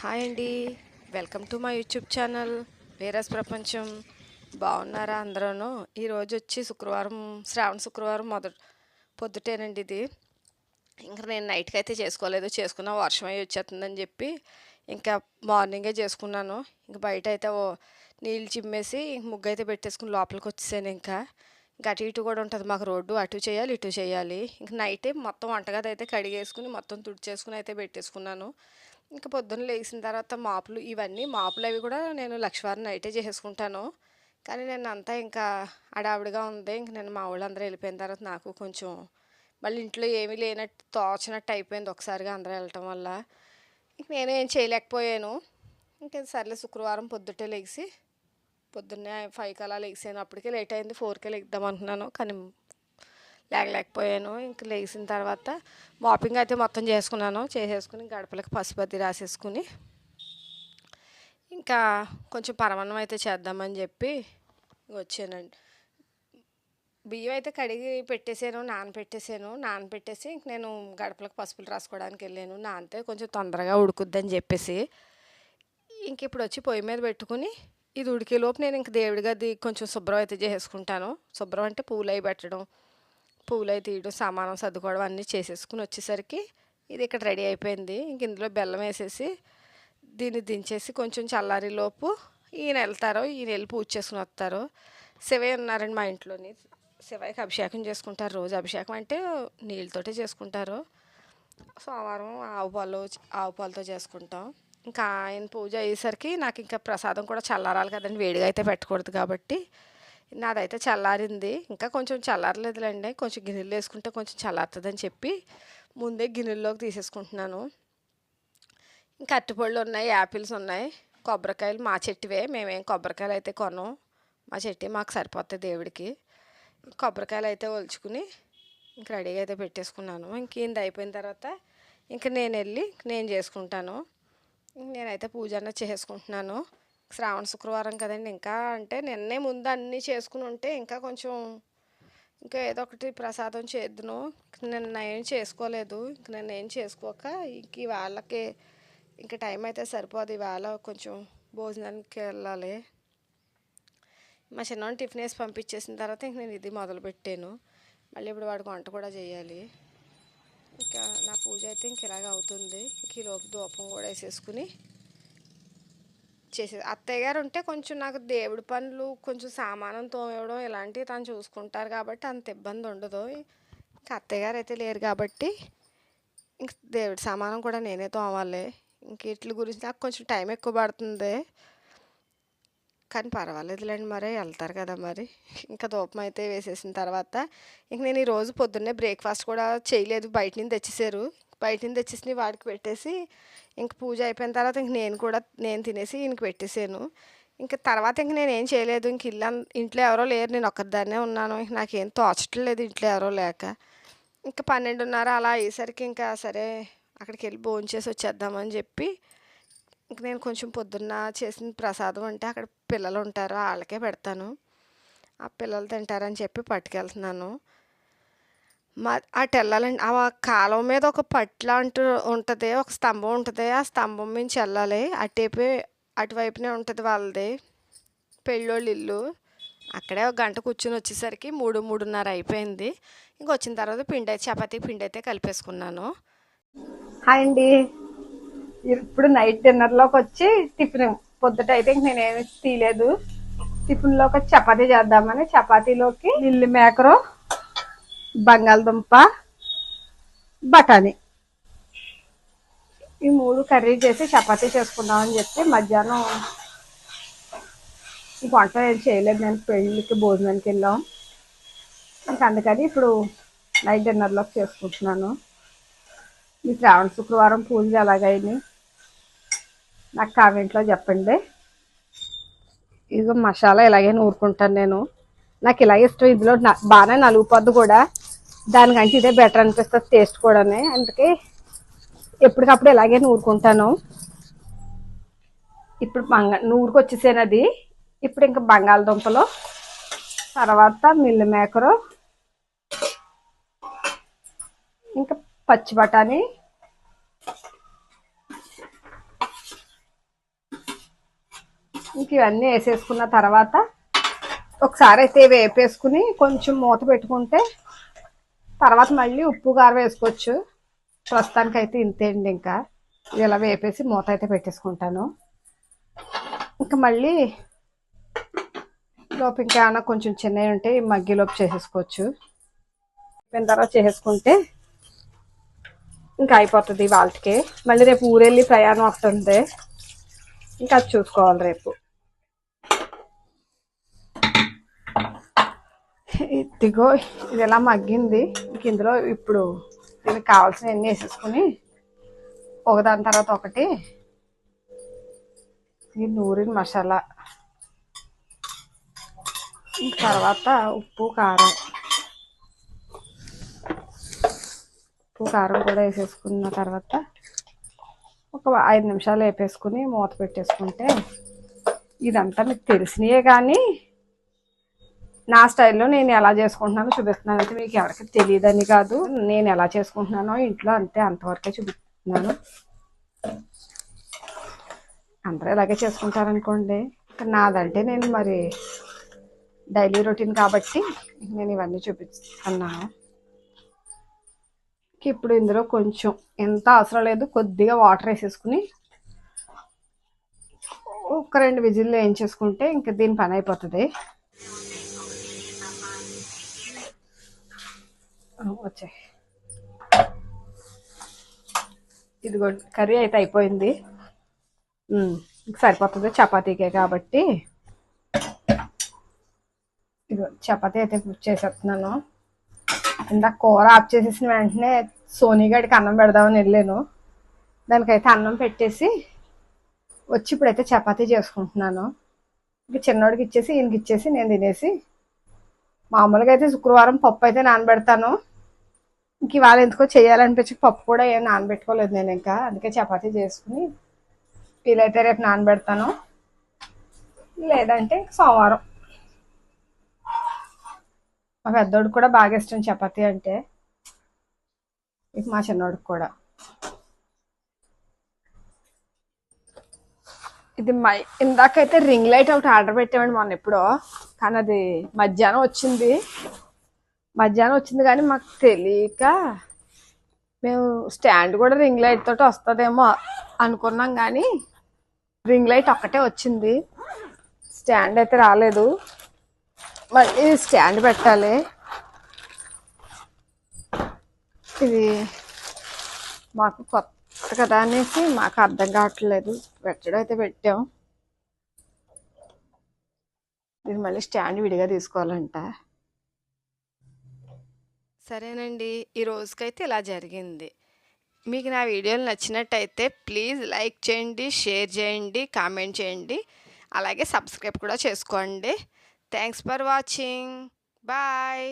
Hi అండి. Welcome to my YouTube channel. వేరస్ ప్రపంచం. బాగున్నారా అందరూను? ఈరోజు వచ్చి శుక్రవారం శ్రావణ శుక్రవారం మొదటి పొద్దుటేనండి ఇది. ఇంకా నేను నైట్కి అయితే చేసుకోలేదు. చేసుకున్నా వర్షం అయ్యి వచ్చేస్తుందని చెప్పి ఇంకా మార్నింగే చేసుకున్నాను. ఇంకా బయట అయితే ఓ నీళ్ళు చిమ్మేసి ఇంక ముగ్గు అయితే పెట్టేసుకుని లోపలికి వచ్చేసాను ఇంకా. ఇంకా అటు ఇటు కూడా ఉంటుంది మాకు రోడ్డు. అటు చేయాలి ఇటు చేయాలి. ఇంక నైట్ మొత్తం వంటగది అయితే కడిగేసుకుని మొత్తం తుడిచేసుకుని అయితే పెట్టేసుకున్నాను. ఇంకా పొద్దున్న లేచిన తర్వాత మాపులు ఇవన్నీ మాపులు అవి కూడా నేను లక్షవారం నైటే చేసేసుకుంటాను. కానీ నేను అంతా ఇంకా అడావిడిగా ఉంది. ఇంక నేను మా వాళ్ళందరూ వెళ్ళిపోయిన తర్వాత నాకు కొంచెం మళ్ళీ ఇంట్లో ఏమీ లేనట్టు తోచినట్టు అయిపోయింది ఒకసారిగా అందరూ వెళ్ళటం వల్ల. ఇంక నేను ఏం చేయలేకపోయాను. ఇంకా సర్లే శుక్రవారం పొద్దుటే లేచి పొద్దున్నే ఫైవ్కి అలా లెగిసాను అప్పటికే లేట్ అయింది. ఫోర్కే లెగుద్దాం అనుకున్నాను. కానీ లేగలేకపోయాను. ఇంక లేచిన తర్వాత మాపింగ్ అయితే మొత్తం చేసుకున్నాను. చేసేసుకుని గడపలకు పసుపతి రాసేసుకుని ఇంకా కొంచెం పరమాన్నం అయితే చేద్దామని చెప్పి వచ్చానండి. బియ్యం అయితే కడిగి పెట్టేసాను నానపెట్టేసాను. నానపెట్టేసి ఇంక నేను గడపలకు పసుపులు రాసుకోవడానికి వెళ్ళాను. నానితే కొంచెం తొందరగా ఉడుకుద్దని చెప్పేసి ఇంక ఇప్పుడు వచ్చి పొయ్యి మీద పెట్టుకుని ఇది ఉడికేలోపు నేను ఇంక దేవుడి గది కొంచెం శుభ్రం అయితే చేసుకుంటాను. శుభ్రం అంటే పూలు అవి పెట్టడం పూలు అవి తీయడం సామానం సర్దుకోవడం అన్నీ చేసేసుకుని వచ్చేసరికి ఇది ఇక్కడ రెడీ అయిపోయింది. ఇంక ఇందులో బెల్లం వేసేసి దీన్ని దించేసి కొంచెం చల్లారిలోపు ఈయన వెళ్తారు ఈయన వెళ్ళి పూజ చేసుకుని వస్తారు శివయ్య ఉన్నారండి మా ఇంట్లోని. శివయ్యకి అభిషేకం చేసుకుంటారు రోజు అభిషేకం అంటే నీళ్ళతోటే చేసుకుంటారు. సోమవారం ఆవు పాలు ఆవు పాలతో చేసుకుంటాం. ఇంకా ఆయన పూజ అయ్యేసరికి నాకు ఇంకా ప్రసాదం కూడా చల్లారాలి కదండి వేడిగా అయితే పెట్టకూడదు కాబట్టి నాదైతే చల్లారింది. ఇంకా కొంచెం చల్లారలేదులేండి. కొంచెం గిన్నెలు వేసుకుంటే కొంచెం చల్లారుతుందని చెప్పి ముందే గిన్నెల్లోకి తీసేసుకుంటున్నాను. ఇంకా అరటిపళ్ళు ఉన్నాయి యాపిల్స్ ఉన్నాయి. కొబ్బరికాయలు మా చెట్టువే. మేమేం కొబ్బరికాయలు అయితే కొనం మా చెట్టు మాకు సరిపోతాయి దేవుడికి. కొబ్బరికాయలు అయితే ఒలుచుకుని ఇంక రెడీగా అయితే పెట్టేసుకున్నాను. ఇంక ఇంత అయిపోయిన తర్వాత ఇంక నేను వెళ్ళి నేను చేసుకుంటాను. నేనైతే పూజ అన్న చేసుకుంటున్నాను. శ్రావణ శుక్రవారం కదండి. ఇంకా అంటే నిన్నే ముందు అన్నీ చేసుకుని ఉంటే ఇంకా కొంచెం ఇంకా ఏదో ఒకటి ప్రసాదం చేద్దును. నిన్న ఏం చేసుకోలేదు. ఇంక నేను ఏం చేసుకోక ఇంక వాళ్ళకి ఇంకా టైం అయితే సరిపోదు. ఇవాళ కొంచెం భోజనానికి వెళ్ళాలి. మా చిన్నవాడిని టిఫిన్ వేసి పంపించేసిన తర్వాత ఇంక నేను ఇది మొదలు పెట్టాను. మళ్ళీ ఇప్పుడు వాడికి వంట కూడా చేయాలి. ఇంకా నా పూజ అయితే ఇంక ఇలాగ అవుతుంది. ఇంక ఈ లోపు దూపం కూడా వేసేసుకుని చేసేది. అత్తయ్య గారు ఉంటే కొంచెం నాకు దేవుడి పనులు కొంచెం సామానం తోమవడం ఇలాంటివి తను చూసుకుంటారు కాబట్టి అంత ఇబ్బంది ఉండదు. ఇంకా అత్తయ్య గారు అయితే లేరు కాబట్టి ఇంక దేవుడి సామానం కూడా నేనే తోమాలి. ఇంక వీటి గురించి నాకు కొంచెం టైం ఎక్కువ పడుతుంది. కానీ పర్వాలేదులేండి మరి వెళ్తారు కదా మరి. ఇంకా ధూపం అయితే వేసేసిన తర్వాత ఇంక నేను ఈరోజు పొద్దున్నే బ్రేక్ఫాస్ట్ కూడా చేయలేదు. బయట నుంచి తెచ్చేసారు బయట నుంచి తెచ్చేసి వాడికి పెట్టేసి ఇంక పూజ అయిపోయిన తర్వాత ఇంక నేను కూడా నేను తినేసి ఇంక పెట్టేసాను. ఇంకా తర్వాత ఇంక నేను ఏం చేయలేదు. ఇంక ఇల్లు ఇంట్లో ఎవరో లేరు. నేను ఒక్కదాన్నే ఉన్నాను. ఇంక నాకేం తోచట్లేదు ఇంట్లో ఎవరో లేక. ఇంకా పన్నెండున్నర అలా అయ్యేసరికి ఇంకా సరే అక్కడికి వెళ్ళి భోంచేసి వచ్చేద్దామని చెప్పి ఇంక నేను కొంచెం పొద్దున్న చేసిన ప్రసాదం అంటే అక్కడ పిల్లలు ఉంటారు. వాళ్ళకే పెడతాను. ఆ పిల్లలు తింటారని చెప్పి పట్టుకెళ్తున్నాను. మా అటు వెళ్ళాలండి ఆ కాలం మీద ఒక పట్ల అంటూ ఉంటుంది ఒక స్తంభం ఉంటుంది ఆ స్తంభం నుంచి వెళ్ళాలి. అటువైపు అటువైపునే ఉంటుంది వాళ్ళది పెళ్ళోళ్ళ ఇల్లు. అక్కడే ఒక గంట కూర్చుని వచ్చేసరికి మూడు మూడున్నర అయిపోయింది. ఇంక వచ్చిన తర్వాత పిండి అయితే చపాతీ పిండి అయితే కలిపేసుకున్నాను. హాయ్ అండి. ఇప్పుడు నైట్ డిన్నర్లోకి వచ్చి టిఫిన్ పొద్దుట అయితే ఇంక నేనేమి తీయలేదు. టిఫిన్లోకి వచ్చి చపాతీ చేద్దామని చపాతీలోకి ఇల్లు మేకరు బంగాళదుంప బఠానీ. ఈ మూడు కర్రీ చేసి చపాతీ చేసుకుందామని చెప్తే మధ్యాహ్నం ఈ వంట ఏం చేయలేదు నేను పెళ్ళికి భోజనానికి వెళ్ళాం. ఇంకా అందుకని ఇప్పుడు నైట్ డిన్నర్లోకి చేసుకుంటున్నాను. ఈ శ్రావణ శుక్రవారం పూజలు ఎలాగైనాయి? నాకు కామెంట్లో చెప్పండి. ఇదిగో మసాలా ఇలాగే నూరుకుంటాను నేను. నాకు ఇలాగే ఇష్టం ఇందులో బాగానే నలుగుపోద్ది కూడా. దానికంటే ఇదే బెటర్ అనిపిస్తుంది టేస్ట్ కూడా అందుకే ఎప్పటికప్పుడు ఇలాగే నూరుకుంటాను. ఇప్పుడు బంగా నూరుకు వచ్చేసాను అది. ఇప్పుడు ఇంకా బంగాళదుంపలు తర్వాత మిల్లు మేకరు ఇంకా పచ్చి బఠానీ. ఇంక ఇవన్నీ వేసేసుకున్న తర్వాత ఒకసారి అయితే వేపేసుకుని కొంచెం మూత పెట్టుకుంటే తర్వాత మళ్ళీ ఉప్పు కారం వేసుకోవచ్చు. ప్రస్తుతానికి అయితే ఇంతే అండి ఇంకా. ఇలా వేపేసి మూత అయితే పెట్టేసుకుంటాను. ఇంకా మళ్ళీ లోపు ఇంకా ఏమైనా కొంచెం చిన్నవి ఉంటే మగ్గిలోపు చేసేసుకోవచ్చు. అయిపోయిన తర్వాత చేసేసుకుంటే ఇంకా అయిపోతుంది వాళ్ళకి మళ్ళీ రేపు ఊరెళ్ళి ప్రయాణం వస్తుంది. ఇంకా అది చూసుకోవాలి రేపు. ఇదిగో ఇది ఎలా మగ్గింది. ఇంక ఇందులో ఇప్పుడు దీనికి కావాల్సినవన్నీ వేసేసుకుని ఒకదాని తర్వాత ఒకటి. ఈ నూరిన మసాలా. తర్వాత ఉప్పు కారం. ఉప్పు కారం కూడా వేసేసుకున్న తర్వాత ఒక ఐదు నిమిషాలు వేపేసుకుని మూత పెట్టేసుకుంటే ఇదంతా మీకు తెలిసినయే కానీ నా స్టైల్లో నేను ఎలా చేసుకుంటున్నానో చూపిస్తున్నాను. అయితే మీకు ఎవరికి తెలియదని కాదు. నేను ఎలా చేసుకుంటున్నానో ఇంట్లో అంతే అంతవరకే చూపిస్తున్నాను. అందరూ ఇలాగే చేసుకుంటారనుకోండి. నాదంటే నేను మరి డైలీ రొటీన్ కాబట్టి నేను ఇవన్నీ చూపిస్తున్నాను. ఇప్పుడు ఇందులో కొంచెం ఎంత అవసరం లేదు కొద్దిగా వాటర్ వేసేసుకుని ఒక రెండు విజిల్లు వేయించేసుకుంటే ఇంకా దీని పని అయిపోతుంది. వచ్చాయి ఇదిగో కర్రీ అయితే అయిపోయింది. సరిపోతుంది చపాతీకే కాబట్టి. ఇదిగో చపాతీ అయితే కుక్ చేసేస్తున్నాను. ఇందాక కూర ఆఫ్ చేసేసిన వెంటనే సోనీగడికి అన్నం పెడదామని వెళ్ళాను. దానికైతే అన్నం పెట్టేసి వచ్చి ఇప్పుడైతే చపాతీ చేసుకుంటున్నాను. ఇంక చిన్నోడికి ఇచ్చేసి ఈయనకి ఇచ్చేసి నేను తినేసి మామూలుగా అయితే శుక్రవారం పప్పు అయితే నానబెడతాను. ఇంక ఇవాళ ఎందుకో చేయాలనిపించి పప్పు కూడా ఏం నానబెట్టుకోలేదు నేను ఇంకా. అందుకే చపాతీ చేసుకుని వీలైతే రేపు నానబెడతాను. లేదంటే సోమవారం. మా పెద్దోడికి కూడా బాగా ఇష్టం చపాతీ అంటే. ఇక మా చిన్నోడికి కూడా. ఇది మై ఇందాకైతే రింగ్ లైట్ ఒకటి ఆర్డర్ పెట్టామండి మొన్న ఎప్పుడో. కానీ అది మధ్యాహ్నం వచ్చింది. మధ్యాహ్నం వచ్చింది కానీ మాకు తెలియక మేము స్టాండ్ కూడా రింగ్ లైట్ తోటి వస్తుందేమో అనుకున్నాం కానీ రింగ్ లైట్ ఒక్కటే వచ్చింది. స్టాండ్ అయితే రాలేదు. మళ్ళీ స్టాండ్ పెట్టాలి. ఇది మాకు కొత్త కదా అనేసి మాకు అర్థం కావట్లేదు. పెట్టడం అయితే పెట్టాం. ఇది మళ్ళీ స్టాండ్ విడిగా తీసుకోవాలంట. సరేనండి. ఈ రోజుకైతే ఇలా జరిగింది. మీకు నా వీడియోలు నచ్చినట్టయితే ప్లీజ్ లైక్ చేయండి షేర్ చేయండి కామెంట్ చేయండి. అలాగే సబ్స్క్రైబ్ కూడా చేసుకోండి. Thanks for watching. బాయ్.